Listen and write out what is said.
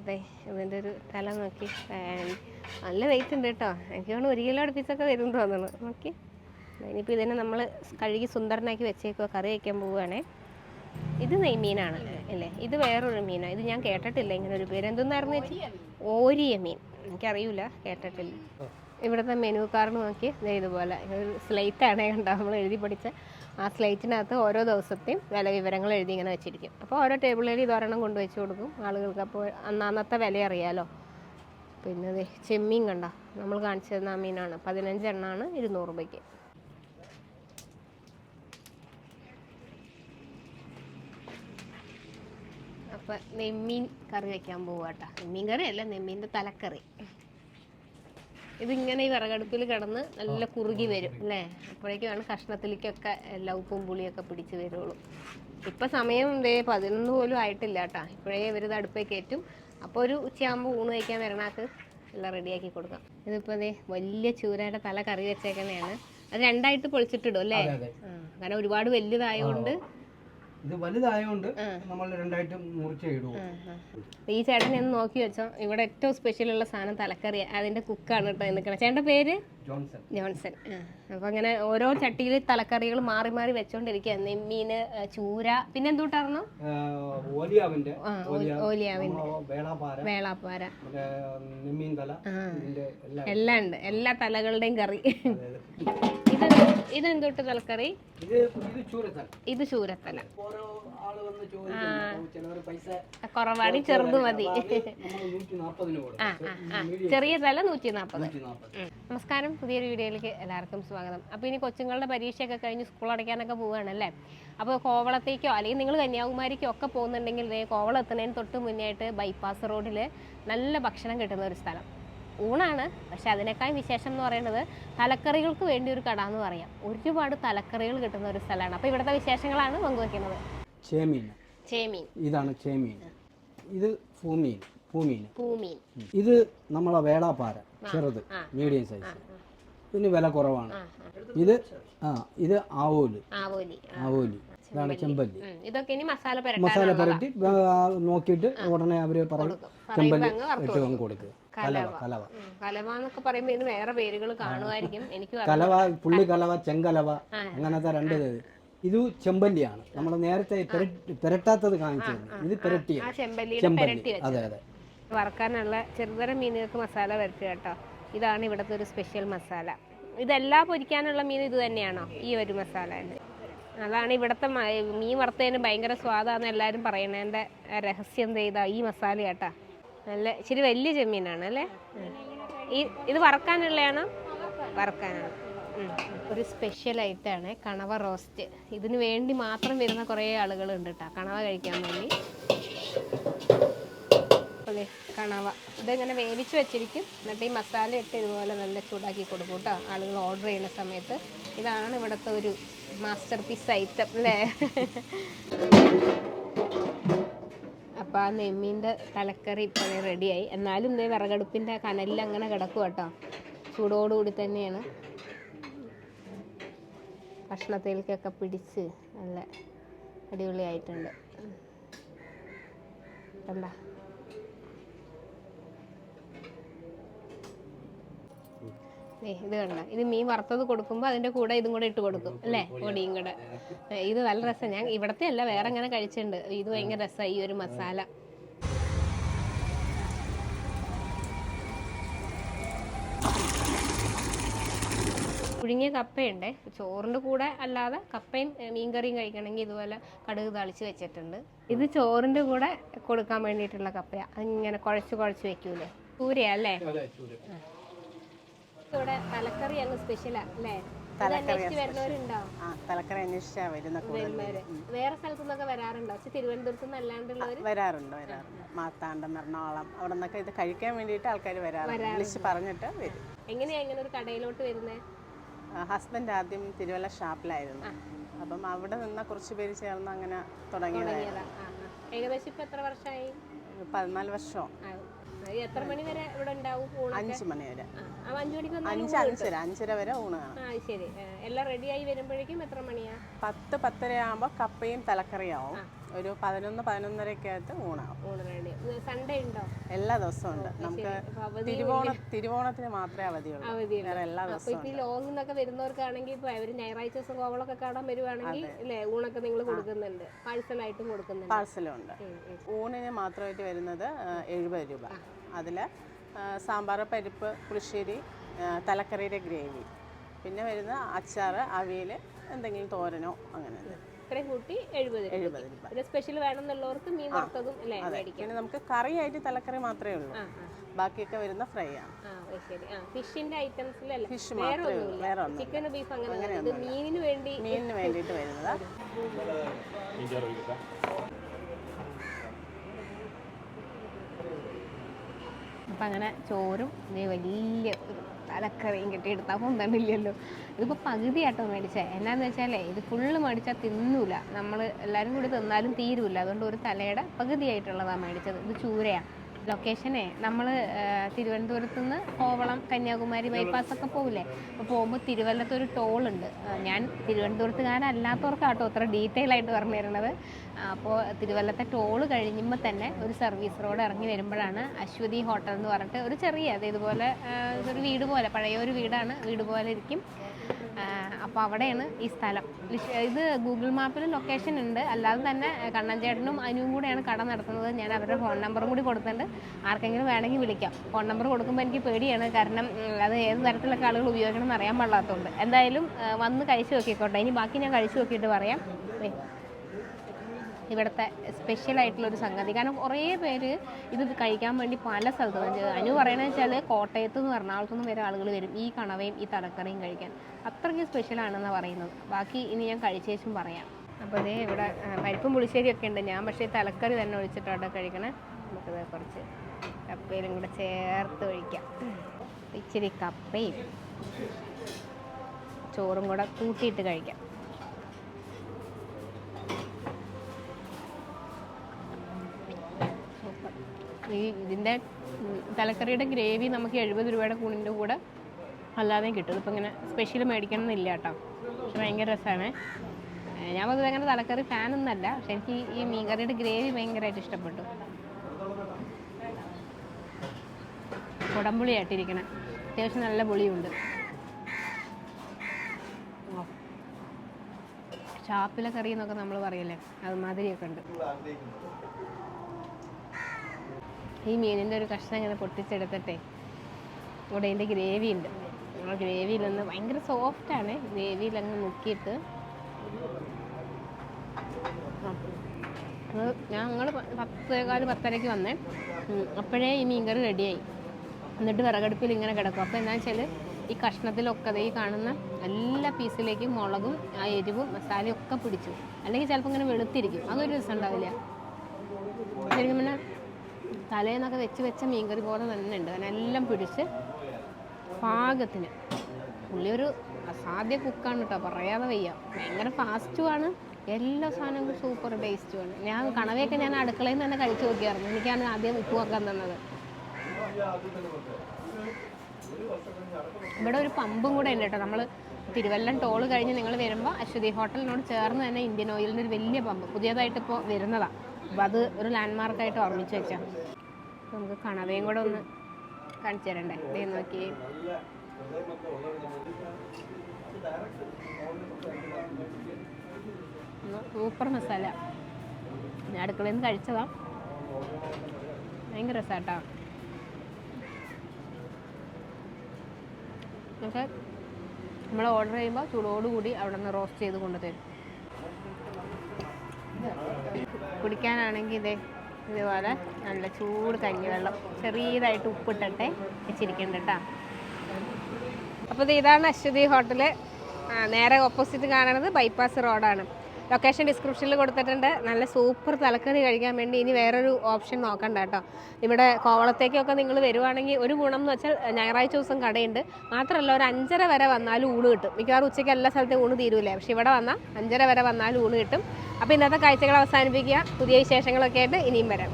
അതെ ഇതിന്റെ ഒരു തല നോക്കി. നല്ല വെയിറ്റ് ഉണ്ട് കേട്ടോ. എനിക്ക് തോന്നുന്നു ഒരു കിലോ അടുപ്പിച്ചൊക്കെ വരും തോന്നുന്നു. നോക്കി. ഇനിയിപ്പോൾ ഇതിനെ നമ്മൾ കഴുകി സുന്ദരനാക്കി വെച്ചേക്കുക കറി വയ്ക്കാൻ പോവുകയാണേ. ഇത് നെയ്മീനാണ് അല്ലേ? ഇത് വേറൊരു മീനാണ് ഇത് ഞാൻ കേട്ടിട്ടില്ല ഇങ്ങനെ ഒരു പേര്. എന്തെന്നായിരുന്നു വെച്ചാൽ ഓരിയ മീൻ. എനിക്കറിയില്ല കേട്ടിട്ടില്ല. ഇവിടുത്തെ മെനു കാർഡ് നോക്കി. ദേ ഇതുപോലെ. ഒരു സ്ലേറ്റ് ആണ് കണ്ടോ? നമ്മൾ എഴുതി പഠിച്ച ആ സ്ലേറ്റിനകത്ത് ഓരോ ദിവസത്തെയും വില വിവരങ്ങൾ എഴുതി ഇങ്ങനെ വെച്ചിരിക്കും. അപ്പോൾ ഓരോ ടേബിളിൽ ഇതൊരെണ്ണം കൊണ്ടുവച്ച് കൊടുക്കും. ആളുകൾക്ക് അപ്പോൾ അന്നാന്നത്തെ വില അറിയാലോ. പിന്നെ ചെമ്മീൻ കണ്ട. നമ്മൾ കാണിച്ചു തന്ന മീനാണ്. പതിനഞ്ചെണ്ണാണ് ഇരുന്നൂറ് രൂപയ്ക്ക്. അപ്പം നെമ്മീൻ കറി വയ്ക്കാൻ പോവാട്ടോ നെമ്മീൻ കറി അല്ല നെമ്മീന്റെ തലക്കറി. ഇതിങ്ങനെ ഈ വിറകടുപ്പിൽ കിടന്ന് നല്ല കുറുകി വരും അല്ലേ? അപ്പോഴേക്കാണ് കഷ്ണത്തിലേക്കൊക്കെ എല്ലാ ഉപ്പും പുളിയൊക്കെ പിടിച്ച് വരുള്ളൂ. ഇപ്പം സമയം ദേ പതിനൊന്ന് പോലും ആയിട്ടില്ല കേട്ടാ. ഇപ്പോഴേ ഇവരിത് അടുപ്പേ കയറ്റും അപ്പോൾ ഒരു ഉച്ചയാകുമ്പോൾ ഊണ് കഴിക്കാൻ വരണാക്ക് എല്ലാം റെഡിയാക്കി കൊടുക്കാം. ഇതിപ്പോൾ ദേ വലിയ ചൂരയുടെ തല കറി വെച്ചേക്കുന്നതാണ്. അത് രണ്ടായിട്ട് പൊളിച്ചിട്ടിടും അല്ലേ? അതെ അതെ. കാരണം ഒരുപാട് വലുതായതുകൊണ്ട് ഇത് വലുതായതുകൊണ്ട് നമ്മൾ രണ്ടായിട്ട് മുറിച്ച് ഇടും. ഈ ചേട്ടൻ ഒന്ന് നോക്കി വെച്ചോ. ഇവിടെ ഏറ്റവും സ്പെഷ്യൽ ഉള്ള സാധനം തലക്കറി. അതിന്റെ കുക്കാണ് കേട്ടോ നിൽക്കണം ചേട്ടന്റെ പേര്? ജോൺസൺ. ജോൺസൺ. അപ്പൊ അങ്ങനെ ഓരോ ചട്ടിയിൽ തലക്കറികൾ മാറി മാറി വെച്ചോണ്ടിരിക്കുക നെമ്മീന് ചൂര. പിന്നെ എന്തുട്ടായിരുന്നു ഓലിയാവിന്റെ. ഓലിയാവിന്റെ. വേളാപ്പാര. എല്ലാം ഉണ്ട്. എല്ലാ തലകളുടെയും കറി. ഇത് ഇതെന്തോട്ട് തലക്കറി ഇത് പൈസ കുറവാടി ചെറുത് മതി. ചെറിയ തല നൂറ്റി നാൽപ്പത്. നമസ്കാരം. പുതിയൊരു വീഡിയോയിലേക്ക് എല്ലാവർക്കും സ്വാഗതം. അപ്പോൾ ഇനി കൊച്ചുങ്ങളുടെ പരീക്ഷയൊക്കെ കഴിഞ്ഞ് സ്കൂൾ അടയ്ക്കാനൊക്കെ പോവുകയാണല്ലേ? അപ്പോൾ കോവളത്തേക്കോ അല്ലെങ്കിൽ നിങ്ങൾ കന്യാകുമാരിക്കോ ഒക്കെ പോകുന്നുണ്ടെങ്കിൽ കോവളം എത്തുന്നതിന് തൊട്ട് മുന്നേ ആയിട്ട് ബൈപ്പാസ് റോഡിൽ നല്ല ഭക്ഷണം കിട്ടുന്ന ഒരു സ്ഥലം. ഊണാണ്. പക്ഷെ അതിനേക്കാൾ വിശേഷം എന്ന് പറയുന്നത് തലക്കറികൾക്ക് വേണ്ടി ഒരു കട എന്ന് പറയാം. ഒരുപാട് തലക്കറികൾ കിട്ടുന്ന ഒരു സ്ഥലമാണ്. അപ്പോൾ ഇവിടുത്തെ വിശേഷങ്ങളാണ് പങ്കുവെക്കുന്നത് ചേമീൻ. ചേമീൻ. ഇതാണ് ചേമീൻ. ഇത് ഭൂമീൻ ഭൂമീൻ ഭൂമീൻ ഇത് നമ്മളെ വേളാപ്പാര ചെറുത് മീഡിയം സൈസ്. ഇതിന് വില കുറവാണ്. ഇത് ആ ഇത് ആവോൽ. ആവോലി ഇതാണ് ചെമ്പല്ലി. ഇതൊക്കെ ഇനി മസാല മസാല. പുരട്ടി നോക്കിയിട്ട് ഉടനെ അവർ പറയും. പറയുമ്പോ ചെമ്പല്ലി ഇട്ട് കൊടുക്കുക കലവ. കലവ എന്നൊക്കെ പറയുമ്പോൾ ഇതിന് വേറെ പേരുകൾ കാണുമായിരിക്കും എനിക്ക് കലവ പുള്ളി കലവ ചെങ്കലവ അങ്ങനത്തെ രണ്ട് ഇത്. ഇത് ചെമ്പല്ലിയാണ്. നമ്മൾ നേരത്തെ പെരട്ടി- പെരട്ടാത്തത് കാണിച്ചു തന്നെ. ഇത് പെരട്ടിയ ചെമ്പല്ലി. അതെ അതെ. വറക്കാനുള്ള ചെറുതരം മീനുകൾക്ക് മസാല വരട്ടുക കേട്ടോ. ഇതാണ് ഇവിടുത്തെ ഒരു സ്പെഷ്യൽ മസാല. ഇതെല്ലാം പൊരിക്കാനുള്ള മീൻ ഇത് തന്നെയാണോ? ഈ ഒരു മസാല അതാണ് ഇവിടുത്തെ മീൻ വറുത്തതിന് ഭയങ്കര സ്വാദാന്ന് എല്ലാവരും പറയണതിന്റെ രഹസ്യം ചെയ്താ ഈ മസാല കേട്ടാ. നല്ല ഇച്ചിരി വലിയ ചെമ്മീനാണ് അല്ലേ? ഈ ഇത് വറക്കാനുള്ളതാണോ വറക്കാനാണ്. ഒരു സ്പെഷ്യൽ ഐറ്റമാണ് കണവ റോസ്റ്റ് ഇതിന് വേണ്ടി മാത്രം വരുന്ന കുറേ ആളുകളുണ്ട് കേട്ടോ കണവ കഴിക്കാൻ വേണ്ടി. അതെ കണവ. ഇതിങ്ങനെ വേവിച്ച് വെച്ചിരിക്കും? എന്നിട്ട് ഈ മസാല ഇട്ട് ഇതുപോലെ നല്ല ചൂടാക്കി കൊടുക്കും കേട്ടോ ആളുകൾ ഓർഡർ ചെയ്യുന്ന സമയത്ത്. ഇതാണ് ഇവിടുത്തെ ഒരു മാസ്റ്റർ പീസ് ഐറ്റം അല്ലേ? അപ്പോൾ ആ നെമ്മീന്റെ തലക്കറി ഇപ്പോൾ റെഡിയായി. എന്നാലും ഇതേ വിറകടുപ്പിന്റെ കനലിൽ അങ്ങനെ കിടക്കും കേട്ടോ ചൂടോടുകൂടി തന്നെയാണ്. ഭക്ഷണത്തിലേക്കൊക്കെ പിടിച്ച് നല്ല അടിപൊളിയായിട്ടുണ്ട്. കണ്ട? ഇത് കണ്ട? ഇത് മീൻ വറുത്തത് കൊടുക്കുമ്പോൾ അതിന്റെ കൂടെ ഇതും കൂടെ ഇട്ട് കൊടുക്കും അല്ലേ? പൊടിയും കൂടെ. ഇത് നല്ല രസം. ഞാൻ ഇവിടത്തെ അല്ല വേറെ അങ്ങനെ കഴിച്ചിട്ടുണ്ട്. ഇത് ഭയങ്കര രസമാണ് ഈ ഒരു മസാല. പുഴുങ്ങിയ കപ്പയുണ്ട്. ചോറിന്റെ കൂടെ അല്ലാതെ കപ്പയും മീൻ മീൻകറിയും കഴിക്കണമെങ്കിൽ ഇതുപോലെ കടുക് തളിച്ച് വെച്ചിട്ടുണ്ട്. ഇത് ചോറിന്റെ കൂടെ കൊടുക്കാൻ വേണ്ടിയിട്ടുള്ള കപ്പയാ. അതിങ്ങനെ കുഴച്ച് കുഴച്ച് വെക്കൂലേ? ചൂരയാ അല്ലേ? ഇവിടെ തലക്കറി അങ്ങ് സ്പെഷ്യലാ അല്ലേ? തലക്കറി അന്വേഷിച്ചാ വരുന്ന വേറെ സ്ഥലത്തു നിന്നൊക്കെ വരാറുണ്ടോ തിരുവനന്തപുരത്ത് നിന്ന് അല്ലാണ്ടുള്ളവര്? വരാറുണ്ട് വരാറുണ്ട്. മാത്താണ്ടം എറണാകുളം അവിടെ നിന്നൊക്കെ ഇത് കഴിക്കാൻ വേണ്ടിയിട്ട് ആൾക്കാർ വരാറുണ്ട്. വിളിച്ച് പറഞ്ഞിട്ട് വരും. എങ്ങനെയാ ഇങ്ങനെ ഒരു കടയിലോട്ട് വരുന്നേ? ഹസ്ബൻഡ് ആദ്യം തിരുവല്ല ഷാപ്പിലായിരുന്നു. അപ്പം അവിടെ നിന്ന കുറച്ച് പേര് ചേർന്ന് അങ്ങനെ തുടങ്ങിയതായിരുന്നു. തുടങ്ങിയതാ. ആ, ആ. ഏകദേശം ഇപ്പൊ എത്ര വർഷമായി പതിനാല് വർഷം. എത്ര മണി വരെ ഇവിടെ ഉണ്ടാവും ഊണ് അഞ്ച് മണി വരെ. അഞ്ച് അഞ്ചര അഞ്ചര വരെ ഊണ് കാണും. ആ ശരി. എല്ലാം എല്ലാം റെഡിയായി വരുമ്പോഴേക്കും എത്ര മണിയാ? പത്ത് പത്തര ആകുമ്പോൾ കപ്പയും തലക്കറിയാവും ഒരു പതിനൊന്ന് പതിനൊന്നരയ്ക്കകത്ത് ഊണാവും. ഊണ് റെഡി സൺഡേ ഉണ്ടോ? എല്ലാ ദിവസവും ഉണ്ട്. നമുക്ക് തിരുവോണ തിരുവോണത്തിന് മാത്രമേ അവധിയുള്ളൂ. വേറെ എല്ലാ ദിവസവും ലോങ് ലോങ്ങിൽ വരുന്നവർക്കാണെങ്കിൽ ഇപ്പൊ അവർ ഞായറാഴ്ച ദിവസം കോവളൊക്കെ കാണാൻ വരുവാണെങ്കിൽ അല്ലേ ഊണൊക്കെ നിങ്ങൾ കൊടുക്കുന്നുണ്ട്. പാഴ്സലായിട്ടും കൊടുക്കുന്നുണ്ട്. പാഴ്സലും ഉണ്ട്. ഉം, ഉം. ഊണിന് മാത്രമായിട്ട് വരുന്നത് എഴുപത് രൂപ. അതിൽ സാമ്പാർ പരിപ്പ് പുളിശ്ശേരി തലക്കറിയുടെ ഗ്രേവി. പിന്നെ വരുന്ന അച്ചാർ അവിയൽ എന്തെങ്കിലും തോരനോ അങ്ങനെ ഇത്രയും കൂട്ടി എഴുപത് രൂപ എഴുപത് രൂപ. പിന്നെ സ്പെഷ്യൽ വേണമെന്നുള്ളവർക്ക് മീൻ വറുത്തതും അല്ലേ മേടിക്കാം. നമുക്ക് നമുക്ക് കറിയായിട്ട് തലക്കറി മാത്രമേ ഉള്ളൂ. ബാക്കിയൊക്കെ വരുന്ന ഫ്രൈ ആണ് ആ ശരി. ആ ഫിഷിന്റെ ഐറ്റംസിലല്ല. ഫിഷ് വേറെ ഒന്നുമില്ല. ചിക്കൻ ബീഫ് അങ്ങനെ ഇത് മീനിന് വേണ്ടി മീനിന് വേണ്ടിയിട്ട് വരുന്നത്. അപ്പം അങ്ങനെ ചോറും വലിയ ഒരു തലക്കറിയും കിട്ടിയെടുത്താൽ പൊന്തണില്ലല്ലോ ഇതിപ്പോൾ പകുതിയാട്ടോ മേടിച്ചേ. എന്നാന്ന് വെച്ചാലേ ഇത് ഫുള്ള് മേടിച്ചാൽ തിന്നൂല. നമ്മൾ എല്ലാവരും കൂടി തിന്നാലും തീരൂല. അതുകൊണ്ട് ഒരു തലയുടെ പകുതിയായിട്ടുള്ളതാണ് മേടിച്ചത്. ഇത് ചൂരയാണ് ലൊക്കേഷനെ നമ്മൾ തിരുവനന്തപുരത്ത് നിന്ന് കോവളം കന്യാകുമാരി ബൈപ്പാസ് ഒക്കെ പോകില്ലേ അപ്പോൾ പോകുമ്പോൾ തിരുവല്ലത്ത് ഒരു ടോൾ ഉണ്ട് ഞാൻ തിരുവനന്തപുരത്തുകാരല്ലാത്തവർക്കാട്ടോ അത്ര ഡീറ്റെയിൽ ആയിട്ട് പറഞ്ഞു തരുന്നത് അപ്പോൾ തിരുവല്ലത്തെ ടോൾ കഴിയുമ്പോൾ തന്നെ ഒരു സർവീസ് റോഡ് ഇറങ്ങി വരുമ്പോഴാണ് അശ്വതി ഹോട്ടൽ എന്ന് പറഞ്ഞിട്ട് ഒരു ചെറിയ അത് ഇതുപോലെ ഒരു വീട് പോലെ പഴയ ഒരു വീടാണ്. വീട് പോലെ ഇരിക്കും. അപ്പോൾ അവിടെയാണ് ഈ സ്ഥലം. ഇത് ഗൂഗിൾ മാപ്പിൽ ലൊക്കേഷൻ ഉണ്ട്. അല്ലാതെ തന്നെ കണ്ണൻ ചേട്ടനും അനുവും കൂടെയാണ് കട നടത്തുന്നത്. ഞാൻ അവരുടെ ഫോൺ നമ്പറും കൂടി കൊടുത്തിട്ടുണ്ട്. ആർക്കെങ്കിലും വേണമെങ്കിൽ വിളിക്കാം. ഫോൺ നമ്പർ കൊടുക്കുമ്പോൾ എനിക്ക് പേടിയാണ്. കാരണം അത് ഏത് തരത്തിലൊക്കെ ആളുകൾ ഉപയോഗിക്കണം എന്ന് അറിയാൻ പാടില്ലാത്തതുകൊണ്ട്. എന്തായാലും വന്ന് കഴിച്ചു നോക്കിക്കോട്ടെ. ഇനി ബാക്കി ഞാൻ കഴിച്ചു നോക്കിയിട്ട് പറയാം. ഇവിടുത്തെ സ്പെഷ്യൽ ആയിട്ടുള്ള ഒരു സംഗതി. കാരണം കുറേ പേര് ഇത് കഴിക്കാൻ വേണ്ടി പല സ്ഥലത്തും അനു പറയണത് വെച്ചാൽ കോട്ടയത്ത് നിന്ന് എറണാകുളത്തു നിന്ന് വരെ ആളുകൾ വരും ഈ കണവയും ഈ തലക്കറിയും കഴിക്കാൻ. അത്രയ്ക്ക് സ്പെഷ്യലാണെന്നാണ് പറയുന്നത്. ബാക്കി ഇനി ഞാൻ കഴിച്ചേച്ചും പറയാം. അപ്പോൾ ഇതേ ഇവിടെ പരിപ്പും പുളിശ്ശേരിയൊക്കെ ഉണ്ട്. ഞാൻ പക്ഷേ തലക്കറി തന്നെ ഒഴിച്ചിട്ടാണ് കഴിക്കണേ. നമുക്കത് കുറച്ച് കപ്പയിലും കൂടെ ചേർത്ത് ഒഴിക്കാം. ഇച്ചിരി കപ്പയും ചോറും കൂടെ കൂട്ടിയിട്ട് കഴിക്കാം. ഈ ഇതിന്റെ തലക്കറിയുടെ ഗ്രേവി നമുക്ക് എഴുപത് രൂപയുടെ കൂണിന്റെ കൂടെ അല്ലാതെയും കിട്ടും. ഇതിപ്പോൾ ഇങ്ങനെ സ്പെഷ്യൽ മേടിക്കണം എന്നില്ല കേട്ടോ. പക്ഷെ ഭയങ്കര രസമാണ് ഞാൻ പൊതുവെ അങ്ങനെ തലക്കറി ഫാനൊന്നല്ല പക്ഷെ എനിക്ക് ഈ- മീൻകറിയുടെ ഗ്രേവി ഭയങ്കരമായിട്ട് ഇഷ്ടപ്പെട്ടു. കുടംപുളിയായിട്ടിരിക്കണം. അത്യാവശ്യം നല്ല പുളിയുണ്ട്. ഓ. ഷാപ്പിലെ കറി എന്നൊക്കെ നമ്മൾ പറയല്ലേ? അതുമാതിരിയൊക്കെ ഉണ്ട്. ഈ മീനിന്റെ ഒരു കഷ്ണം ഇങ്ങനെ പൊട്ടിച്ചെടുത്തിട്ടെ ഇവിടെ ഇതിന്റെ ഗ്രേവി ഉണ്ട്. ആ ഗ്രേവിയിൽ നിന്ന് ഭയങ്കര ആണ്. ഗ്രേവിയിൽ അങ്ങ് മുക്കിയിട്ട്. ഞങ്ങൾ പത്തേകാൽ പത്തരയ്ക്ക് വന്നേ. അപ്പോഴേ ഈ മീൻകറി റെഡിയായി എന്നിട്ട് വിറകടുപ്പിൽ ഇങ്ങനെ കിടക്കും. അപ്പോൾ എന്താ വെച്ചാൽ ഈ കഷ്ണത്തിലൊക്കെ ഈ കാണുന്ന എല്ലാ പീസിലേക്കും മുളകും ആ എരിവും മസാലയും ഒക്കെ പിടിച്ചു. അല്ലെങ്കിൽ ചിലപ്പോൾ ഇങ്ങനെ വെളുത്തിരിക്കും. അതൊരു രസം ഉണ്ടാവില്ല. ശരിക്കും പിന്നെ തലേന്നൊക്കെ വെച്ച് വെച്ച മീൻകറി പോലെ തന്നെ ഉണ്ട്. അതിനെല്ലാം പിടിച്ച് പാകത്തിന്. പുള്ളി ഒരു അസാധ്യ കുക്കാണ് കേട്ടോ പറയാതെ വയ്യ. ഭയങ്കര ഫാസ്റ്റുമാണ് എല്ലാ സാധനവും സൂപ്പർ ടേസ്റ്റുമാണ് ഞാൻ കണവയൊക്കെ ഞാൻ അടുക്കളയിൽ നിന്ന് തന്നെ കഴിച്ചു നോക്കിയായിരുന്നു. എനിക്കാണ് ആദ്യം ഉപ്പ് വെക്കാൻ തന്നത്. ഇവിടെ ഒരു പമ്പും കൂടെ ഉണ്ട് കേട്ടോ നമ്മൾ തിരുവല്ലം ടോൾ കഴിഞ്ഞ് നിങ്ങൾ വരുമ്പോൾ അശ്വതി ഹോട്ടലിനോട് ചേർന്ന് തന്നെ ഇന്ത്യൻ ഓയിലിന്റെ ഒരു വലിയ പമ്പ്. പുതിയതായിട്ട് ഇപ്പോൾ വരുന്നതാണ് അപ്പോൾ അത് ഒരു ലാൻഡ്മാർക്കായിട്ട് ഓർമ്മിച്ച് വെച്ചാൽ നമുക്ക് കണവയും കൂടെ ഒന്ന് കാണിച്ചു തരണ്ടേ? നോക്കി. സൂപ്പർ മസാല. ഞാൻ അടുക്കളയിൽ നിന്ന് കഴിച്ചതാ. ഭയങ്കര രസാട്ടാ. നമ്മൾ ഓർഡർ ചെയ്യുമ്പോൾ ചൂടോടുകൂടി അവിടെ നിന്ന് റോസ്റ്റ് ചെയ്ത് കൊണ്ടുതരും. കുടിക്കാനാണെങ്കിൽ ഇതേ ഇതുപോലെ നല്ല ചൂട് കഞ്ഞിവെള്ളം ചെറിയതായിട്ട് ഉപ്പിട്ടിട്ട് വെച്ചിരിക്കുന്നുണ്ട് കേട്ടോ. അപ്പോൾ ഇത് ഇതാണ് അശ്വതി ഹോട്ടൽ നേരെ ഓപ്പോസിറ്റ് കാണുന്നത് ബൈപ്പാസ് റോഡാണ് ലൊക്കേഷൻ ഡിസ്ക്രിപ്ഷനിൽ കൊടുത്തിട്ടുണ്ട്. നല്ല സൂപ്പർ തലക്കറി കഴിക്കാൻ വേണ്ടി ഇനി വേറൊരു ഓപ്ഷൻ നോക്കണ്ട കേട്ടോ. ഇവിടെ കോവളത്തേക്കൊക്കെ നിങ്ങൾ വരുവാണെങ്കിൽ ഒരു ഗുണം എന്ന് വെച്ചാൽ ഞായറാഴ്ച ദിവസം കടയുണ്ട്. മാത്രമല്ല ഒരു അഞ്ചര വരെ വന്നാലും ഊണ് കിട്ടും. മിക്കവാറും ഉച്ചയ്ക്ക് എല്ലാ സ്ഥലത്തും ഊണ് തീരൂലേ. പക്ഷേ ഇവിടെ വന്നാൽ അഞ്ചര വരെ വന്നാലും ഊണ് കിട്ടും. അപ്പോൾ ഇന്നത്തെ കാഴ്ചകൾ അവസാനിപ്പിക്കുക. പുതിയ വിശേഷങ്ങളൊക്കെ ആയിട്ട് ഇനിയും വരാം.